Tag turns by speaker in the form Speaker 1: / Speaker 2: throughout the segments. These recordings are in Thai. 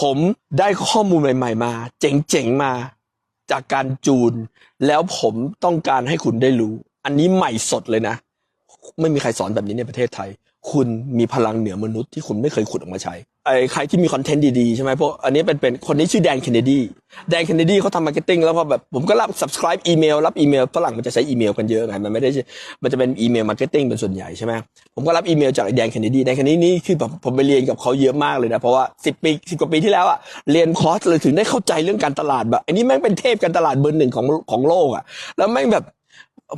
Speaker 1: ผมได้ข้อมูลใหม่ๆมา เจ๋งๆมาจากการจูน แล้วผมต้องการให้คุณได้รู้ อันนี้ใหม่สดเลยนะ ไม่มีใครสอนแบบนี้ในประเทศไทย คุณมีพลังเหนือมนุษย์ที่คุณไม่เคยขุดออกมาใช้ ไอ้ใครที่มีคอนเทนต์ดีๆใช่ไหมพวกอันนี้เป็นเป็นคนนี้ชื่อแดนเคนเนดีแดนเคนเนดีเขาทำมาร์เก็ตติ้งแล้วพอแบบผมก็รับ subscribe อีเมลรับอีเมลฝรั่งมันจะใช้อีเมลกันเยอะไงมันไม่ได้ใช่มันจะเป็นอีเมลมาร์เก็ตติ้งเป็นส่วนใหญ่ใช่ไหมผมก็รับอีเมลจากแดนเคนเนดีแดนเคนเนดีนี่คือแบบผมไปเรียนกับเขาเยอะมากเลยนะเพราะว่าสิบปีสิบกว่าปีที่แล้วอะเรียนคอร์สเลยถึงได้เข้าใจเรื่องการตลาดแบบอันนี้แม่งเป็นเทพการตลาดเบอร์หนึ่งของของโลกอะแล้วแม่งแบบ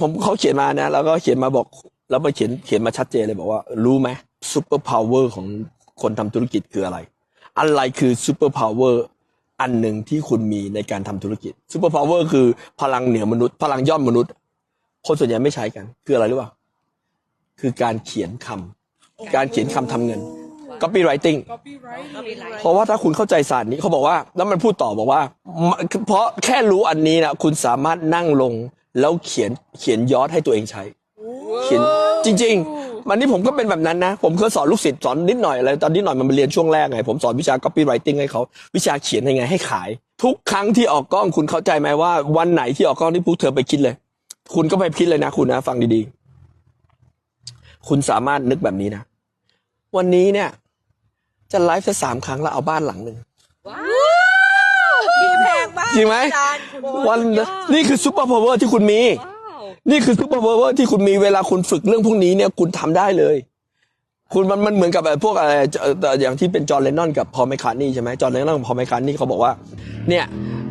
Speaker 1: ผมเขาเขียนมานะ แล้วก็เขียนมาบอกแล้วมาเขียนเขียนมาชัดเจนเลยบอกว่ารู้ไหมซูเปอร์พาวเวอร์ของ คนทำธุรกิจคืออะไร อะไรคือซูเปอร์พาวเวอร์อันหนึ่งที่คุณมีในการทำธุรกิจซูเปอร์พาวเวอร์คือพลังเหนือมนุษย์ พลังย่อมมนุษย์ คนส่วนใหญ่ไม่ใช้กัน คืออะไรรู้ป่าคือการเขียนคำการเขียนคำทำเงิน copywriting เพราะว่าถ้าคุณเข้าใจศาสตร์นี้เขาบอกว่า แล้วมันพูดต่อบอกว่า เพราะแค่รู้อันนี้นะคุณสามารถนั่งลงแล้วเขียนเขียนยอดให้ตัวเองใช้ เขียนจริงๆมันนี่ผมก็เป็นแบบนั้นนะ ผมเคยสอนลูกศิษย์สอนนิดหน่อยอะไรตอนนิดหน่อยมันมาเรียนช่วงแรกไง ผมสอนวิชา copywriting ให้เขาวิชาเขียนยังไงให้ขาย ทุกครั้งที่ออกกล้องคุณเข้าใจไหมว่า วันไหนที่ออกกล้องที่พวกเธอไปคิดเลย คุณก็ไปคิดเลยนะคุณนะ ฟังดีๆ คุณสามารถนึกแบบนี้นะ วันนี้เนี่ย จะไลฟ์สักสามครั้งแล้วเอาบ้านหลังหนึ่ง
Speaker 2: พี่แพงมาก
Speaker 1: จริงไหม
Speaker 2: อาจารย์
Speaker 1: วันนี่คือซูเปอร์พาวเวอร์ที่คุณมี
Speaker 2: ว้าว
Speaker 1: นี่คือซูเปอร์พาวเวอร์ที่คุณมีเวลาคุณฝึกเรื่องพวกนี้เนี่ยคุณทำได้เลย คุณมันมันเหมือนกับไอ้พวกอะไรเอ่ออย่างที่เป็นจอร์แดนนอนกับพอลแมคคาร์ทนี่ใช่ไหมจอร์แดนนอนกับพอลแมคคาร์ทนี่เขาบอกว่า เนี่ย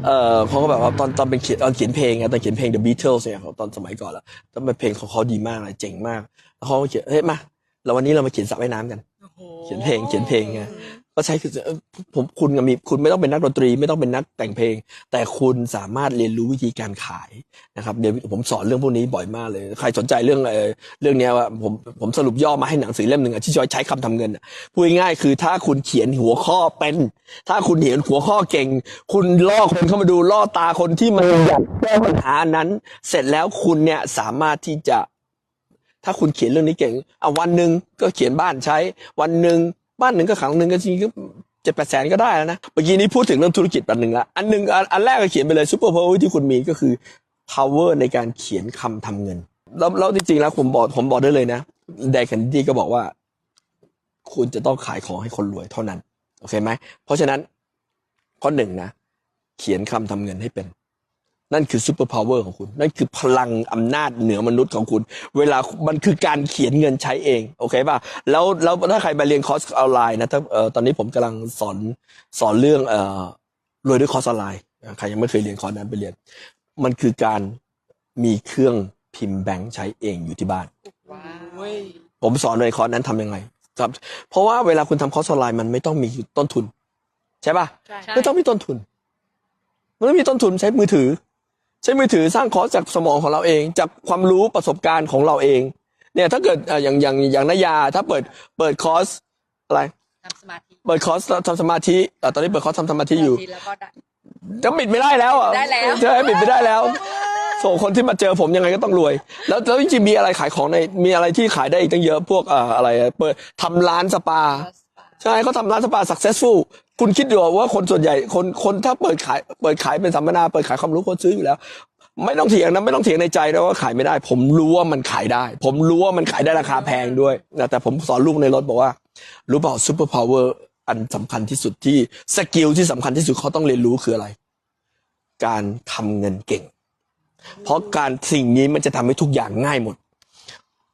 Speaker 1: เออเขาก็แบบว่าตอนตอนเป็นเขียนตอนเขียนเพลงไงตอนเขียนเพลง The Beatles เนี่ยเขาตอนสมัยก่อนแล้วตอนเป็นเพลงของเขาดีมากเลยเจ๋งมากแล้วเขาก็เขียนเฮ้ยมาเราวันนี้เรามาเขียนสระว่ายน้ำกัน
Speaker 2: โอ้โห
Speaker 1: เขียนเพลงเขียนเพลงไง ก็ใช้คือผมคุณกับมีคุณไม่ต้องเป็นนักดนตรี ไม่ต้องเป็นนักแต่งเพลง แต่คุณสามารถเรียนรู้วิธีการขายนะครับเดี๋ยวผมสอนเรื่องพวกนี้บ่อยมากเลย ใครสนใจเรื่องเออเรื่องเนี้ยว่าผมผมสรุปย่อมาให้หนังสือเล่มหนึ่งอะที่จะใช้คำทำเงินพูดง่ายคือถ้าคุณเขียนหัวข้อเป็น ถ้าคุณเขียนหัวข้อเก่ง คุณล่อคนเข้ามาดูล่อตาคนที่มันอยากแก้ปัญหานั้น เสร็จแล้วคุณเนี่ยสามารถที่จะถ้าคุณเขียนเรื่องนี้เก่งเอาวันหนึ่งก็เขียนบ้านใช้ วันหนึ่ง บ้านหนึ่งก็ขังหนึ่งก็จริงก็เจ็ดแปดแสนก็ได้แล้วนะ เมื่อกี้นี้พูดถึงเรื่องธุรกิจแบบหนึ่งละ อันหนึ่งอันอันแรกก็เขียนไปเลยซูเปอร์พาวเวอร์ที่คุณมีก็คือ power ในการเขียนคำทำเงิน แล้วแล้วจริงๆแล้วผมบอกผมบอกได้เลยนะแดนแคนดี้ก็บอกว่า คุณจะต้องขายของให้คนรวยเท่านั้น โอเคไหม เพราะฉะนั้นข้อหนึ่งนะ เขียนคำทำเงินให้เป็น นั่นคือซูเปอร์พาวเวอร์ของคุณ นั่นคือพลังอำนาจเหนือมนุษย์ของคุณ เวลามันคือการเขียนเงินใช้เอง โอเคป่ะ แล้วแล้วถ้าใครมาเรียนคอร์สออนไลน์นะถ้าเอ่อตอนนี้ผมกำลังสอนสอนเรื่องเอ่อรวยด้วยคอร์สออนไลน์อะใครยังไม่เคยเรียนคอร์สนั้นไปเรียน มันคือการมีเครื่องพิมพ์แบงค์ใช้เองอยู่ที่บ้าน
Speaker 2: ว้าว
Speaker 1: ผมสอนในคอร์สนั้นทำยังไงครับเพราะว่าเวลาคุณทำคอร์สออนไลน์มันไม่ต้องมีต้นทุน ใช่ป่ะ
Speaker 2: ใช่
Speaker 1: ไม่ต้องมีต้นทุน มันไม่มีต้นทุนใช้มือถือ ใช้มือถือสร้างคอร์สจากสมองของเราเอง จากความรู้ประสบการณ์ของเราเอง เนี่ยถ้าเกิดอะอย่างอย่างอย่างนายาถ้าเปิดเปิดคอร์สอะไร
Speaker 2: ทำสมาธิ
Speaker 1: เปิดคอร์สทำสมาธิอะตอนนี้เปิดคอร์สทำสมาธิอยู่
Speaker 2: แล้วก็ได้
Speaker 1: จะปิดไม่ได้แล้วอะ
Speaker 2: ได้แล้ว
Speaker 1: ใช่ปิดไม่ได้แล้วส่งคนที่มาเจอผมยังไงก็ต้องรวย แล้วแล้วจริงๆมีอะไรขายของในมีอะไรที่ขายได้อีกตั้งเยอะพวกเอ่ออะไรอะเปิดทำร้านสปา ใช่เขาทำร้านสปา successful คุณคิดดูว่าคนส่วนใหญ่คนคนถ้าเปิดขายเปิดขายเป็นสัมมนาเปิดขายความรู้คนซื้ออยู่แล้ว ไม่ต้องเถียงนะไม่ต้องเถียงในใจนะว่าขายไม่ได้ ผมรู้ว่ามันขายได้ ผมรู้ว่ามันขายได้ราคาแพงด้วยนะแต่ผมสอนลูกในรถบอกว่า รู้เปล่าซูเปอร์พาวเวอร์อันสำคัญที่สุดที่สกิลที่สำคัญที่สุดเขาต้องเรียนรู้คืออะไร การทำเงินเก่ง เพราะการสิ่งนี้มันจะทำให้ทุกอย่างง่ายหมด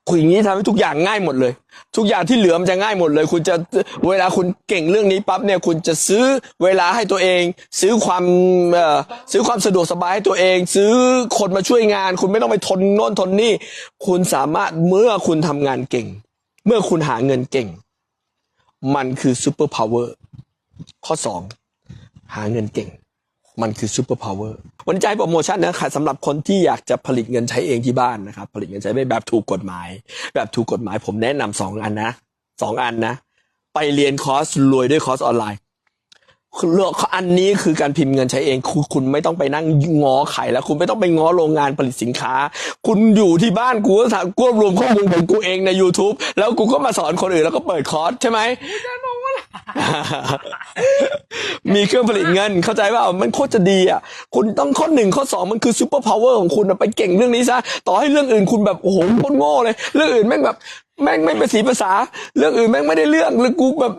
Speaker 1: คุยอย่างนี้ทำให้ทุกอย่างง่ายหมดเลย ทุกอย่างที่เหลือมันจะง่ายหมดเลย คุณจะเวลาคุณเก่งเรื่องนี้ปั๊บเนี่ยคุณจะซื้อเวลาให้ตัวเอง ซื้อความซื้อความสะดวกสบายให้ตัวเอง ซื้อคนมาช่วยงาน คุณไม่ต้องไปทนโน่นทนนี่ คุณสามารถเมื่อคุณทำงานเก่ง เมื่อคุณหาเงินเก่ง มันคือซูเปอร์พาวเวอร์ข้อสองหาเงินเก่ง มันคือซูเปอร์พาวเวอร์วันนี้จะให้โปรโมชั่นนะครับสำหรับคนที่อยากจะผลิตเงินใช้เองที่บ้านนะครับ ผลิตเงินใช้แบบถูกกฎหมาย แบบถูกกฎหมายผมแนะนำสองอันนะสองอันนะ ไปเรียนคอร์สรวยด้วยคอร์สออนไลน์เลือกอันนี้คือการพิมพ์เงินใช้เองคุณคุณไม่ต้องไปนั่งง้อไข่แล้ว คุณไม่ต้องไปง้อโรงงานผลิตสินค้า คุณอยู่ที่บ้านกูก็ทำรวบรวมข้อมูลของกูเองใน YouTube แล้วกูก็มาสอนคนอื่นแล้วก็เปิดคอร์สใช่ไหม มีเครื่องผลิตเงินเข้าใจว่ามันโคตรจะดีอะ คุณต้องข้อหนึ่งข้อสองมันคือซูเปอร์พาวเวอร์ของคุณไปเก่งเรื่องนี้ซะ ต่อให้เรื่องอื่นคุณแบบโอ้โหโคตรโง่เลย เรื่องอื่นแม่งแบบแม่งไม่เป็นสีภาษา เรื่องอื่นแม่งไม่ได้เรื่องหรือกูแบบ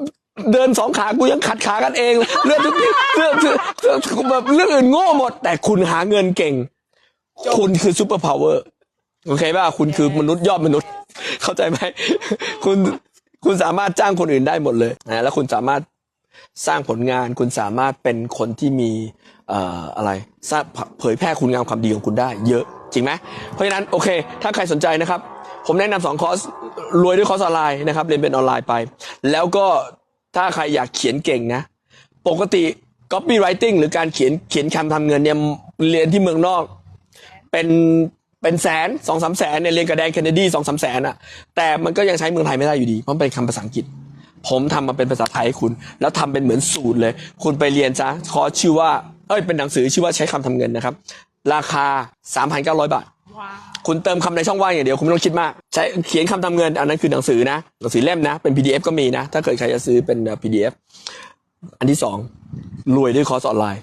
Speaker 1: เดินสองขา กูยังขัดขากันเอง เรื่องทุกที่เรื่องเรื่องเรื่องแบบเรื่องอื่นโง่หมด แต่คุณหาเงินเก่ง คุณคือซูเปอร์พาวเวอร์โอเคป่ะคุณคือมนุษย์ยอดมนุษย์ เข้าใจไหม คุณ คุณสามารถจ้างคนอื่นได้หมดเลยนะแล้วคุณสามารถสร้างผลงาน คุณสามารถเป็นคนที่มีเอ่ออะไรเผยแพร่คุณงามความดีของคุณได้เยอะจริงไหมเพราะฉะนั้นโอเค ถ้าใครสนใจนะครับ ผมแนะนำสองคอร์สรวยด้วยคอร์สออนไลน์นะครับเรียนเป็นออนไลน์ไป แล้วก็ถ้าใครอยากเขียนเก่งนะ ปกติ copywriting หรือการเขียนเขียนคำทำเงินเนี่ยเรียนที่เมืองนอก เป็น เป็นแสนสองสามแสนเนี่ยเรียนกับแดนเคนเนดีสองสามแสนอะแต่มันก็ยังใช้เมืองไทยไม่ได้อยู่ดีเพราะมันเป็นคำภาษาอังกฤษ ผมทำมาเป็นภาษาไทยให้คุณ แล้วทำเป็นเหมือนสูตรเลย คุณไปเรียนซะคอร์สชื่อว่าเอ้ยเป็นหนังสือชื่อว่าใช้คำทำเงินนะครับ ราคา 3,900 บาท
Speaker 2: ว้าว
Speaker 1: คุณเติมคำในช่องว่างอย่างเดียว คุณไม่ต้องคิดมาก ใช้เขียนคำทำเงิน อันนั้นคือหนังสือนะหนังสือเล่มนะ เป็น PDF ก็มีนะ ถ้าเกิดใครจะซื้อเป็นเอ่อ PDF อันที่สองรวยด้วยคอร์สออนไลน์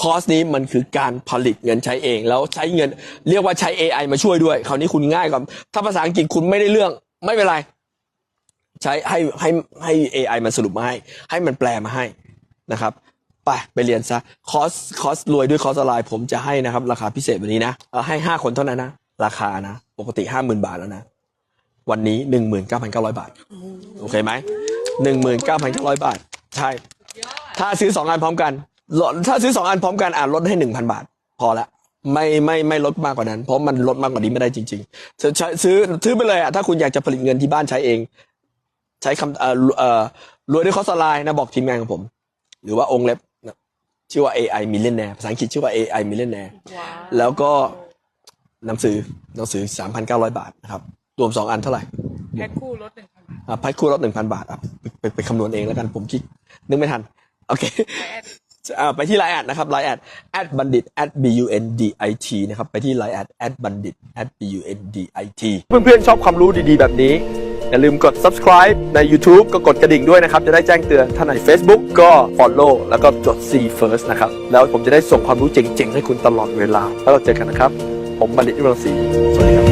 Speaker 1: คอร์สนี้มันคือการผลิตเงินใช้เอง แล้วใช้เงิน เรียกว่าใช้ AI มาช่วยด้วย คราวนี้คุณง่ายกว่าถ้าภาษาอังกฤษคุณไม่ได้เรื่อง ไม่เป็นไร ใช้ให้ให้ให้ AI มันสรุปมาให้ ให้มันแปลมาให้นะครับไปไปเรียนซะคอร์สคอร์สรวยด้วยคอสออนไลน์ผมจะให้นะครับ ราคาพิเศษวันนี้นะเอาให้ห้าคนเท่านั้นนะ ราคานะ ปกติห้าหมื่นบาทแล้วนะ วันนี้หนึ่งหมื่นเก้าพันเก้าร้อยบาท โอเคไหมหนึ่งหมื่นเก้าพันเก้าร้อยบาท ใช่ ถ้าซื้อสองอันพร้อมกัน ถ้าซื้อสองอันพร้อมกันอะลดให้หนึ่งพันบาท พอละไม่ไม่ไม่ลดมากกว่านั้น เพราะมันลดมากกว่านี้ไม่ได้จริงๆซื้อซื้อซื้อไปเลยอะถ้าคุณอยากจะผลิตเงินที่บ้านใช้เอง ใช้คำเอ่อเอ่อรวยด้วยคอร์สออนไลน์นะบอกทีมงานของผม หรือว่าองค์เล็บนะชื่อว่า AI Millionaire ภาษาอังกฤษชื่อว่า AI Millionaire
Speaker 2: ว้าว
Speaker 1: แล้วก็หนังสือหนังสือ 3,900 บาทนะครับ รวม 2 อันเท่าไหร่
Speaker 2: แพ็คคู่ลดหนึ่งพันบาท
Speaker 1: อะพัดคู่ลด1,000บาทอะไปไปไปคำนวณเองแล้วกันผมคิด นึกไม่ทัน โอเค
Speaker 2: และแอด
Speaker 1: อ่า ไปที่ไลน์แอดนะครับไลน์แอด at bandit at b u n d i t นะครับไปที่ไลน์แอด at bandit at b u n d i t เพื่อนๆชอบความรู้ดีๆแบบนี้ อย่าลืมกด subscribe ใน YouTube ก็กดกระดิ่งด้วยนะครับ จะได้แจ้งเตือนถ้าใน Facebook ก็ follow แล้วก็จด see first นะครับ แล้วผมจะได้ส่งความรู้เจ๋งๆ ให้คุณตลอดเวลา แล้วเราเจอกันนะครับ ผมบัณฑิตวิรังศรีสวัสดีครับ